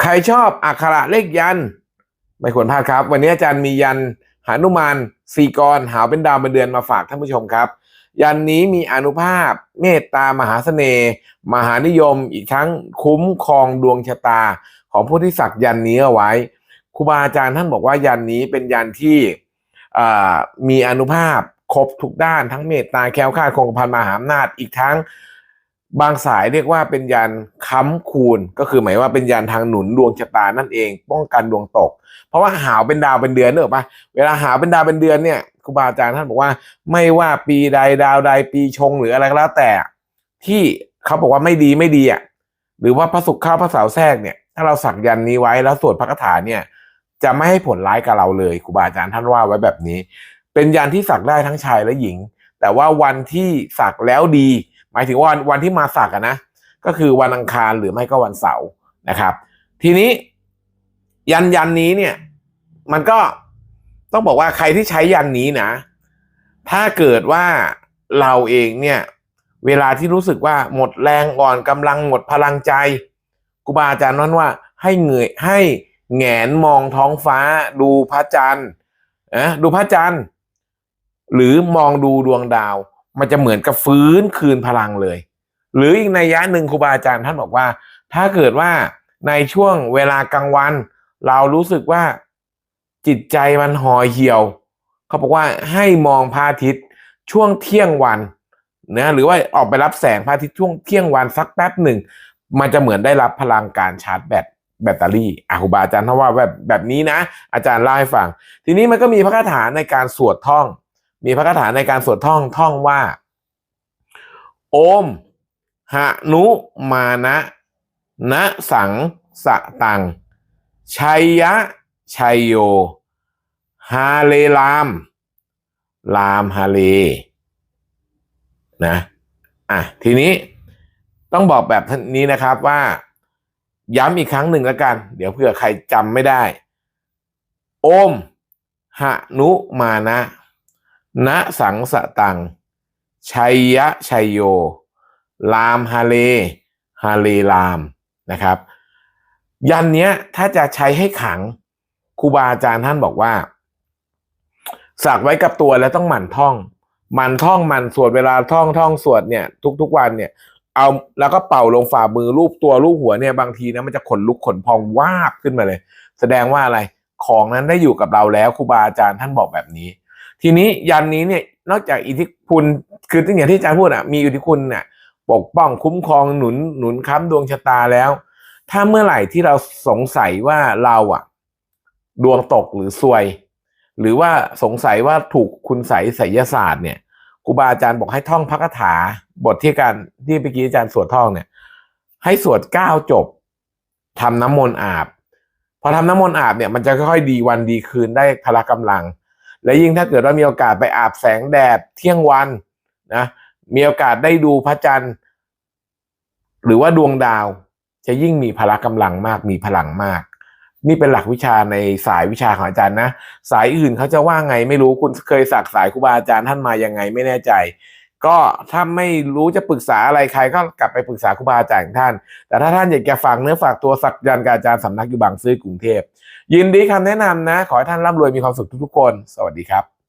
ใครชอบอักขระเลขยัน ไม่ควรพลาดครับ วันนี้อาจารย์มียันหานุมานสี่กรหาเป็นดาวเป็นเดือนมาฝากท่านผู้ชมครับ ยันนี้มีอนุภาพ เมตตามหาเสน่ห์มหานิยมอีกทั้งคุ้มครองดวงชะตา ของผู้ที่สักยันนี้เอาไว้ครูบาอาจารย์ท่านบอกว่ายันนี้เป็นยันที่มีอนุภาพครบทุกด้านทั้งเมตตาแคล้วคลาดคงกระพันมหาอำนาจอีกทั้ง บางสายเรียกว่าเป็นยันค้ำคูณ ก็คือหมายว่าเป็นยันทางหนุนดวงชะตานั่นเอง ป้องกันดวงตก เพราะว่าหาวเป็นดาวเป็นเดือนเนกอะปะเวลาหาวเป็นดาวเป็นเดือนเนี่ยครูบาอาจารย์ท่านบอกว่า ไม่ว่าปีใดดาวใดปีชงหรืออะไรก็แล้วแต่ ที่เขาบอกว่าไม่ดีไม่ดีอะหรือว่าพระศุกร์เข้าพระสาร์แทรกเนี่ยถ้าเราสักยันนี้ไว้แล้วสวดพระคาถาเนี่ย จะไม่ให้ผลร้ายกับเราเลยครูบาอาจารย์ท่านว่าไว้แบบนี้ เป็นยันที่สักได้ทั้งชายและหญิง แต่ว่าวันที่สักแล้วดี หมายถึงว่าวันที่มาสักนะ ก็คือวันอังคารหรือไม่ก็วันเสาร์นะครับ ทีนี้ยันยันนี้เนี่ย มันก็ต้องบอกว่าใครที่ใช้ยันนี้นะ ถ้าเกิดว่าเราเองเนี่ย เวลาที่รู้สึกว่าหมดแรงอ่อนกำลังหมดพลังใจครูบาอาจารย์นั้นว่าให้เงยให้แหงนมองท้องฟ้า ดูพระจันทร์นะดูพระจันทร์ หรือมองดูดวงดาว มันจะเหมือนกับฟื้นคืนพลังเลย หรืออีกในยะหนึ่งครูบาอาจารย์ท่านบอกว่า ถ้าเกิดว่าในช่วงเวลากลางวัน เรารู้สึกว่าจิตใจมันห่อเหี่ยว เขาบอกว่าให้มองพระอาทิตย์ช่วงเที่ยงวันนะหรือว่าออกไปรับแสงพระอาทิตย์ช่วงเที่ยงวันสักแป๊บหนึ่ง มันจะเหมือนได้รับพลังการชาร์จแบตแบตเตอรี่อะครูบาอาจารย์ท่านว่าแบบแบบนี้นะ อาจารย์เล่าให้ฟัง ทีนี้มันก็มีพระคาถาในการสวดท่อง มีพระคาถาในการสวดท่องท่องว่า โอม หะนุมานะนะสังสะตัง ชัยยะ ชัยโย ฮาเลลาม ลามฮาเล นะ อะ ทีนี้ต้องบอกแบบนี้นะครับว่า ย้ำอีกครั้งหนึ่งแล้วกัน เดี๋ยวเผื่อใครจำไม่ได้ โอม หะนุมานะ นะสังสตัง ชัยยะชัยโย ลามฮาเล ฮาเลลามนะครับ ยันเนี้ยถ้าจะใช้ให้ขังครูบาอาจารย์ท่านบอกว่า สักไว้กับตัวแล้วต้องหมั่นท่อง หมั่นท่องหมั่นสวดเวลาท่องท่องสวดเนี่ย ทุกๆวันเนี่ยเอาแล้วก็เป่าลงฝ่ามือรูปตัวรูปหัวเนี่ยบางทีนะมันจะขนลุกขนพองวาบขึ้นมาเลย แสดงว่าอะไรของนั้นได้อยู่กับเราแล้วครูบาอาจารย์ท่านบอกแบบนี้ ทีนี้ยันนี้เนี่ยนอกจากอิทธิคุณคือที่อย่างที่อาจารย์พูดอะมีอิทธิคุณเนี่ยปกป้องคุ้มครองหนุนหนุนค้ำดวงชะตาแล้ว ถ้าเมื่อไหร่ที่เราสงสัยว่าเราอะ ดวงตกหรือซวย หรือว่าสงสัยว่าถูกคุณใสไสยศาสตร์เนี่ยครูบาอาจารย์บอกให้ท่องพระคาถาบทที่การที่เมื่อกี้อาจารย์สวดท่องเนี่ย ให้สวดเก้าจบทำน้ำมนต์อาบ พอทำน้ำมนต์อาบเนี่ยมันจะค่อยๆดีวันดีคืนได้พละกำลัง และยิ่งถ้าเกิดว่ามีโอกาสไปอาบแสงแดดเที่ยงวันนะมีโอกาสได้ดูพระจันทร์ หรือว่าดวงดาว จะยิ่งมีพละกำลังมากมีพลังมาก นี่เป็นหลักวิชาในสายวิชาของอาจารย์นะ สายอื่นเขาจะว่าไงไม่รู้คุณเคยสักสายครูบาอาจารย์ท่านมายังไงไม่แน่ใจ ก็ถ้าไม่รู้จะปรึกษาอะไรใครก็กลับไปปรึกษาครูบาอาจารย์ของท่าน แต่ถ้าท่านอยากจะฝากเนื้อฝากตัวสักยันกับอาจารย์สำนักอยู่บางซื่อกรุงเทพยินดีคำแนะนำนะ ขอให้ท่านร่ำรวยมีความสุขทุกๆคน สวัสดีครับ